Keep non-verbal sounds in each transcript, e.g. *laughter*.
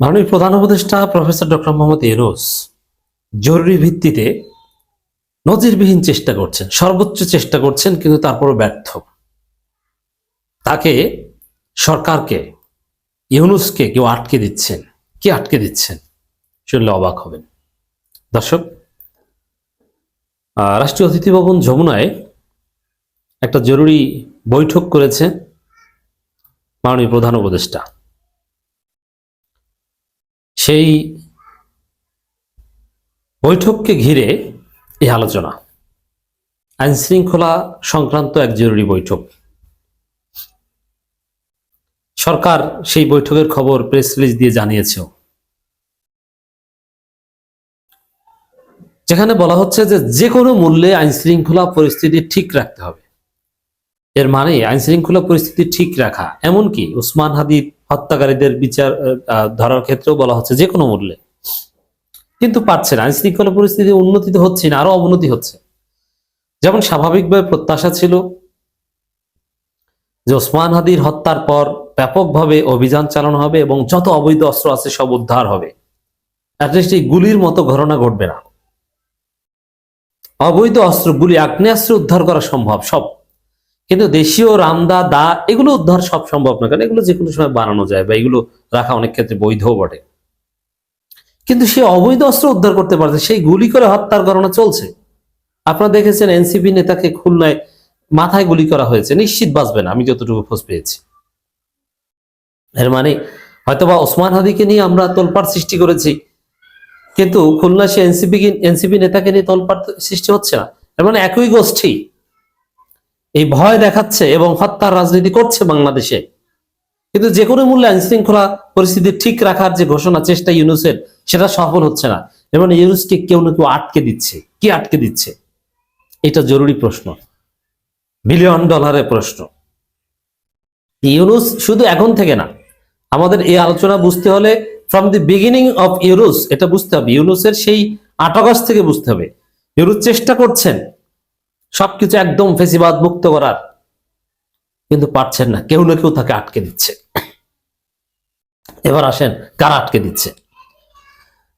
মাননীয় প্রধান উপদেষ্টা প্রফেসর ডক্টর মোহাম্মদ এরোজ জরুরি ভিত্তিতে নজিরবিহীন চেষ্টা করছেন, সর্বোচ্চ চেষ্টা করছেন, কিন্তু তারপরও ব্যর্থ। তাকে সরকারকে, ইউনুসকে কেউ আটকে দিচ্ছেন? কি আটকে দিচ্ছেন? শুনলে অবাক হবেন। দর্শক রাষ্ট্রীয় অতিথি ভবন যমুনায় একটা জরুরি বৈঠক করেছে মাননীয় প্রধান উপদেষ্টা। সেই বৈঠককে ঘিরে এই আলোচনা। আইন শৃঙ্খলা সংক্রান্ত এক জরুরি বৈঠক। সরকার সেই বৈঠকের খবর প্রেস রিলিজ দিয়ে জানিয়েছে যেখানে বলা হচ্ছে যে যে কোনো মূল্যে আইন শৃঙ্খলা পরিস্থিতি ঠিক রাখতে হবে। এর মানে আইন শৃঙ্খলা পরিস্থিতি ঠিক রাখা, এমনকি উসমান হাদির হত্যাকারীদের বিচার ধরার ক্ষেত্রেও বলা হচ্ছে যে কোনো মূল্যে। কিন্তু পারছে না। আইন শৃঙ্খলা পরিস্থিতি উন্নতি তো হচ্ছে না, আরও অবনতি হচ্ছে। যেমন স্বাভাবিকভাবে প্রত্যাশা ছিল যে ওসমান হাদির হত্যার পর ব্যাপকভাবে অভিযান চালানো হবে এবং যত অবৈধ অস্ত্র আছে সব উদ্ধার হবে। অ্যাটলিস্ট এই গুলির মতো ঘটনা ঘটবে না। অবৈধ অস্ত্র, গুলি, আগ্নেয়াস্ত্র উদ্ধার করা সম্ভব, সব। কিন্তু দেশীয় রামদা, দা, এগুলো উদ্ধার সব সম্ভব না, কারণ এগুলো যে কোনো সময় বানানো যায় বা এগুলো রাখা অনেক ক্ষেত্রে বৈধও বটে। কিন্তু সে অবৈধ অস্ত্র উদ্ধার করতে পারছে, সেই গুলি করে হত্যার ঘটনা চলছে। আপনারা দেখেছেন এনসিপি নেতাকে খুলনায় মাথায় গুলি করা হয়েছে, নিশ্চিত বাঁচবে না, আমি যতটুকু খোঁজ পেয়েছি। এর মানে হয়তোবা ওসমান হাদিকে নিয়ে আমরা তোলপাড় সৃষ্টি করেছি, কিন্তু খুলনা সে এনসিপি এনসিপি নেতাকে নিয়ে তোলপাড় সৃষ্টি হচ্ছে না। এর মানে একই গোষ্ঠী এই ভয় দেখাচ্ছে এবং হত্যার রাজনীতি করছে বাংলাদেশে। কিন্তু যে কোনো মূল্যে আইন শৃঙ্খলা পরিস্থিতি ঠিক রাখার যে ঘোষণা, চেষ্টা ইউনুসের, সেটা সফল হচ্ছে না। এবং ইউনুসকে কেউ না কেউ আটকে দিচ্ছে। কি আটকে দিচ্ছে? এটা জরুরি প্রশ্ন। বিলিয়ন ডলারের প্রশ্ন। ইউনুস শুধু এখন থেকে না, আমাদের এই আলোচনা বুঝতে হলে ফ্রম দি বিগিনিং অফ ইউরুস এটা বুঝতে হবে। ইউনুসের সেই আট আগস্ট থেকে বুঝতে হবে। ইউরুস চেষ্টা করছেন সবকিছু একদম ফেসিবাদ মুক্ত করার। কিন্তু পারছেন না। কেউ না কেউ তাকে আটকে দিচ্ছে। এবার আসেন, কারা আটকে দিচ্ছে?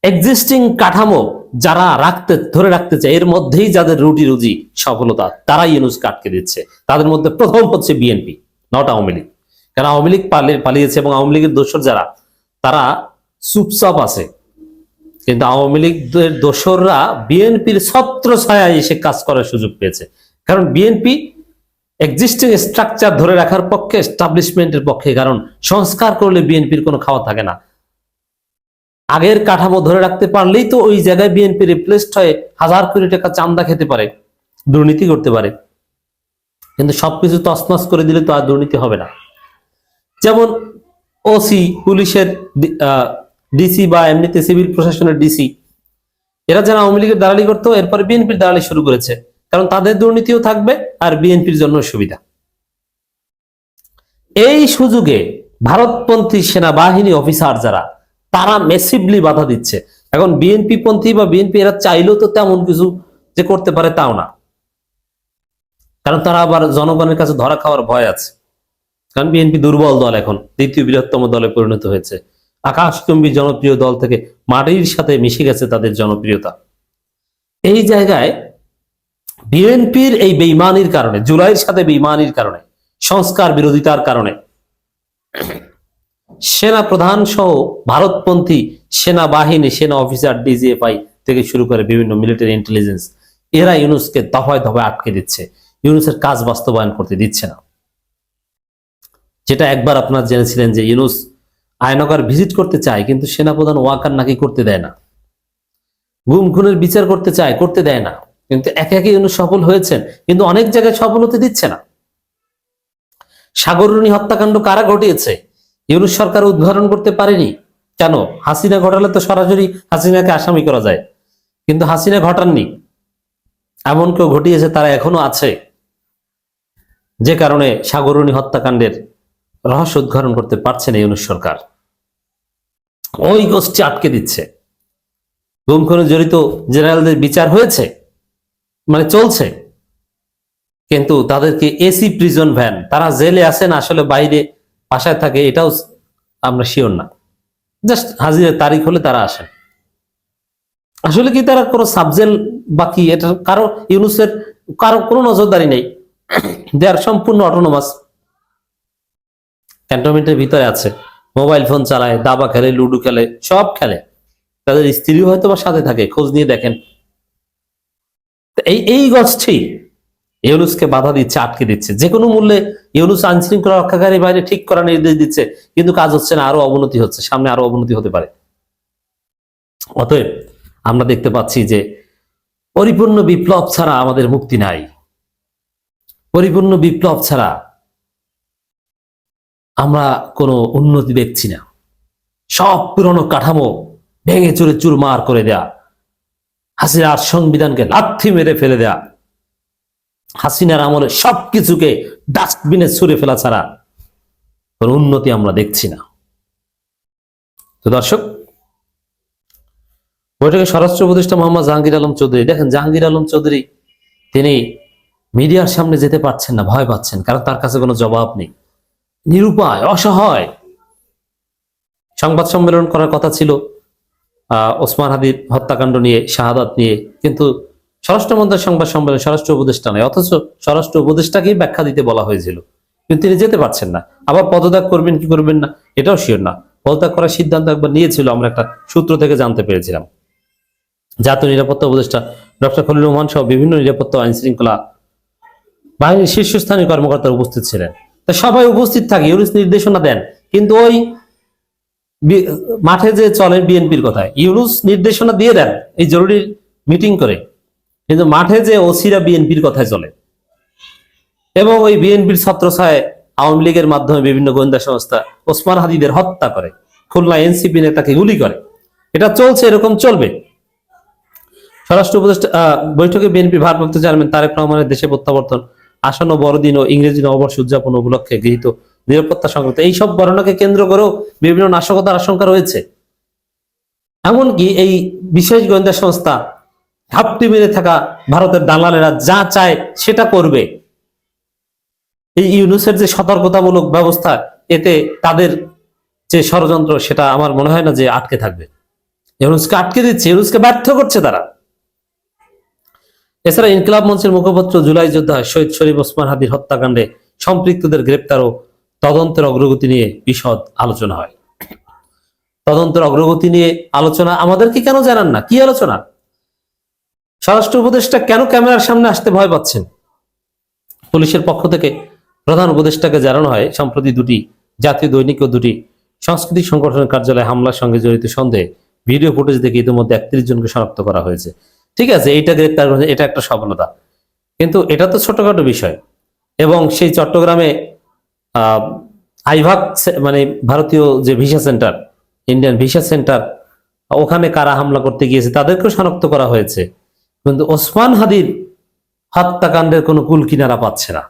এক্সিস্টিং কাঠামো যারা রাখতে, ধরে রাখতে চায়, এর মধ্যেই যাদের রুটি রুজি সফলতা, তারাই ইউনুসকে আটকে দিচ্ছে। তাদের মধ্যে প্রথম হচ্ছে বিএনপি নট আওয়ামী লীগ। কারণ আওয়ামী লীগ পালিয়েছে এবং আওয়ামী লীগের দোসর যারা, তারা চুপচাপ আছে। কিন্তু আওয়ামী লীগের দোসররা বিএনপির ছত্র ছায়া এসে কাজ করার সুযোগ পেয়েছে। কারণ বিএনপি এক্সিস্টিং স্ট্রাকচার ধরে রাখার পক্ষে এস্টাবলিশমেন্টের পক্ষে, কারণ সংস্কার করলে বিএনপির কোনো খাওয়া থাকে না। আগের কাঠামো ধরে রাখতে পারলেই তো ওই জায়গায় বিএনপি রিপ্লেসড হয়ে হাজার কোটি টাকা চান্দা খেতে পারে, দুর্নীতি করতে পারে। কিন্তু সবকিছু তছনছ করে দিলে তো আর দুর্নীতি হবে না। যেমন ওসি, পুলিশের ডিসি বা এমনিতে সিভিল প্রশাসনের ডিসি এরা যারা আওয়ামী লীগের দালালি করতো, এরপরে বিএনপির দালালি শুরু করেছে। কারণ তাদের দুর্নীতিও থাকবে আর বিএনপির জন্য সুবিধা। এই সুযোগে ভারতপন্থী সেনাবাহিনী অফিসার যারা, তারা মেসিভলি বাধা দিচ্ছে। এখন বিএনপি পন্থী বা বিএনপি এরা চাইলেও তো তেমন কিছু যে করতে পারে তাও না। কারণ তারা আবার জনগণের কাছে ধরা খাওয়ার ভয় আছে। কারণ বিএনপি দুর্বল দল এখন, দ্বিতীয় বৃহত্তম দলে পরিণত হয়েছে। আকাশচুম্বী জনপ্রিয় দল থেকে মাটির সাথে মিশে গেছে তাদের জনপ্রিয়তা। এই জায়গায় বিএনপির এই বেইমানির কারণে, জুলাইয়ের সাথে বেইমানির কারণে, সংস্কার বিরোধিতার কারণে সেনা প্রধান সহ ভারতপন্থী সেনাবাহিনী, সেনা অফিসার, ডিজিএফআই থেকে শুরু করে বিভিন্ন মিলিটারি ইন্টেলিজেন্স, এরা ইউনুসকে দফায় দফায় আটকে দিচ্ছে। ইউনুসের কাজ বাস্তবায়ন করতে দিচ্ছে না। যেটা একবার আপনারা জেনেছিলেন যে ইউনুস আয়নগর ভিজিট করতে চায়, কিন্তু সেনাপ্রধান ওয়াকার নাকি করতে দেয় না। গুম, খুনের বিচার করতে চায়, করতে দেয় না। কিন্তু একে একে ইউনুস সফল হয়েছেন, কিন্তু অনেক জায়গায় সফল হতে দিচ্ছে না। সাগররুনি হত্যাকাণ্ড কারা ঘটিয়েছে? ইউনুস সরকার উদ্ঘাটন করতে পারেনি। কেন? হাসিনা ঘটালে তো সরাসরি হাসিনাকে আসামি করা যায়। কিন্তু হাসিনা ঘটাননি। এমন কেউ ঘটিয়েছে, তারা এখনও আছে। যে কারণে সাগররুনি হত্যাকাণ্ডের রহস্য উদ্ঘাটন করতে পারছে না ইউনুস সরকার। ওই গোষ্ঠী আটকে দিচ্ছে। গুম খুনে জড়িত জেনারেলদের বিচার হয়েছে মানে চলছে। কিন্তু তাদেরকে এসি প্রিজন ভ্যান, তারা জেলে আছেন আসলে বাইরে বাসায় থাকে, এটাও আমরা শিওর না। জাস্ট হাজিরের তারিখ হলে তারা আসেন। আসলে কি তারা কোনো সাবজেল বাকি এটা কারও ইউনুসের কারও কোনো নজরদারি নেই। *clears throat* দে আর সম্পূর্ণ অটোনোমাস ক্যান্টনমেন্টের ভিতরে আছে। মোবাইল ফোন চালায়, দাবা খেলে, লুডো খেলে, সব খেলে। তাদের স্ত্রী হয়তো বা সাথে থাকে, খোঁজ নিয়ে দেখেন। এই এই গোষ্ঠী ইউনুসকে বাধা দিচ্ছে, আটকে দিচ্ছে। যে কোনো মূল্যে ইউনুস আইন শৃঙ্খলা রক্ষাকারী বাইরে ঠিক করার নির্দেশ দিচ্ছে, কিন্তু কাজ হচ্ছে না, আরও অবনতি হচ্ছে, সামনে আরও অবনতি হতে পারে। অতএব আমরা দেখতে পাচ্ছি যে পরিপূর্ণ বিপ্লব ছাড়া আমাদের মুক্তি নাই। পরিপূর্ণ বিপ্লব ছাড়া আমরা কোনো উন্নতি দেখছি না। সব পুরনো কাঠামো ভেঙে চুরে চুরমার করে দেয়া। হাসিনার সংবিধানকে লাথি মেরে ফেলে দেয়া। হাসিনার আমলে সবকিছুকে ডাস্টবিনে ছুঁড়ে ফেলা ছাড়া কোনো উন্নতি আমরা দেখছি না। তো দর্শক, বৈঠকে স্বরাষ্ট্র উপদেষ্টা মোহাম্মদ জাহাঙ্গীর আলম চৌধুরী, দেখেন জাহাঙ্গীর আলম চৌধুরী, তিনি মিডিয়ার সামনে যেতে পারছেন না, ভয় পাচ্ছেন, কারণ তার কাছে কোনো জবাব নেই। নিরুপায়, অসহায়। সংবাদ সম্মেলন করার কথা ছিল ওসমান হাদির হত্যাকাণ্ড নিয়ে, শাহাদাত নিয়ে, কিন্তু স্বরাষ্ট্র মন্ত্রীর সংবাদ সম্মেলন স্বরাষ্ট্র উপদেষ্টা নয়, অথচ স্বরাষ্ট্র উপদেষ্টাকেই ব্যাখ্যা দিতে বলা হয়েছিল। কিন্তু তিনি যেতে পারছেন না। আবার পদত্যাগ করবেন, কি করবেন না, এটাও শিওর না। পদত্যাগ করার সিদ্ধান্ত একবার নিয়েছিল, আমরা একটা সূত্র থেকে জানতে পেরেছিলাম। জাতীয় নিরাপত্তা উপদেষ্টা ডক্টর খলিল রহমান সহ বিভিন্ন নিরাপত্তা আইন শৃঙ্খলা বাহিনীর শীর্ষস্থানীয় কর্মকর্তা উপস্থিত ছিলেন। সবাই উপস্থিত থাকে, ইউনুস নির্দেশনা দেন। কিন্তু ওই মাঠে যে চলে বিএনপির কথায়, ইউনুস নির্দেশনা দিয়ে দেন এই জরুরি মিটিং করে। কিন্তু মাঠে যে ওসিরা বিএনপির কথায় চলে, এবং ওই বিএনপির ছত্রছায় আওয়ামী লীগের মাধ্যমে বিভিন্ন গোয়েন্দা সংস্থা ওসমান হাদিদের হত্যা করে, খুলনা এনসিপি নেতাকে গুলি করে। এটা চলছে, এরকম চলবে। স্বরাষ্ট্র উপদেষ্টা বৈঠকে বিএনপি ভারপ্রাপ্ত চেয়ারম্যান তারেক রহমানের দেশে প্রত্যাবর্তন আসন্ন বড়দিন ও ইংরেজি নববর্ষ উদযাপন উপলক্ষে গৃহীত নিরাপত্তা সংক্রান্ত এইসব বর্ণনাকে কেন্দ্র করেও বিভিন্ন নাশকতার আশঙ্কা রয়েছে। এমনকি এই বিশেষ গোয়েন্দা সংস্থা ঘাপটি মেরে থাকা ভারতের দালালেরা যা চায় সেটা করবে। এই ইউনুসের যে সতর্কতামূলক ব্যবস্থা, এতে তাদের যে ষড়যন্ত্র, সেটা আমার মনে হয় না যে আটকে থাকবে। ইউনুসকে আটকে দিচ্ছে, ইউনুসকে ব্যর্থ করছে তারা। এছাড়া ইনকিলাব মঞ্চের মুখপাত্র জুলাই যোদ্ধা শহীদ শরীফ ওসমান হাদির হত্যাকাণ্ডে সম্পৃক্তদের গ্রেপ্তার ও তদন্তের অগ্রগতি নিয়ে বিশদ আলোচনা হয়। তদন্তের অগ্রগতি নিয়ে আলোচনা আমাদেরকে কেন জানান না? কি আলোচনা? স্বরাষ্ট্র উপদেষ্টা কেন ক্যামেরার সামনে আসতে ভয় পাচ্ছেন? পুলিশের পক্ষ থেকে প্রধান উপদেষ্টাকে জানানো হয়, সম্প্রতি দুটি জাতীয় দৈনিক ও দুটি সাংস্কৃতিক সংগঠনের কার্যালয়ে হামলার সঙ্গে জড়িত সন্দেহে ভিডিও ফুটেজ দেখে ইতিমধ্যে একত্রিশ জনকে শনাক্ত করা হয়েছে। ঠিক আছে, এইটা গ্রেপ্তার করেছে, এটা একটা সফলতা। কিন্তু এটা তো ছোটখাটো বিষয়। এবং সেই চট্টগ্রামে আইভাক মানে ভারতীয় যে visa centre, Indian visa centre, ওখানে কারা হামলা করতে গিয়েছে তাদেরকেও শনাক্ত করা হয়েছে। কিন্তু ওসমান হাদির হত্যাকাণ্ডের কোনো কুল কিনারা পাচ্ছে না।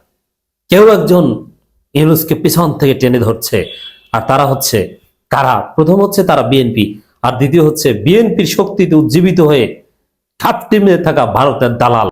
কেউ একজন ইউনুসকে পিছন থেকে টেনে ধরছে, আর তারা হচ্ছে কারা? প্রথম হচ্ছে তারা বিএনপি, আর দ্বিতীয় হচ্ছে বিএনপির শক্তিতে উজ্জীবিত হয়ে মেরে থাকা ভারতের দালাল।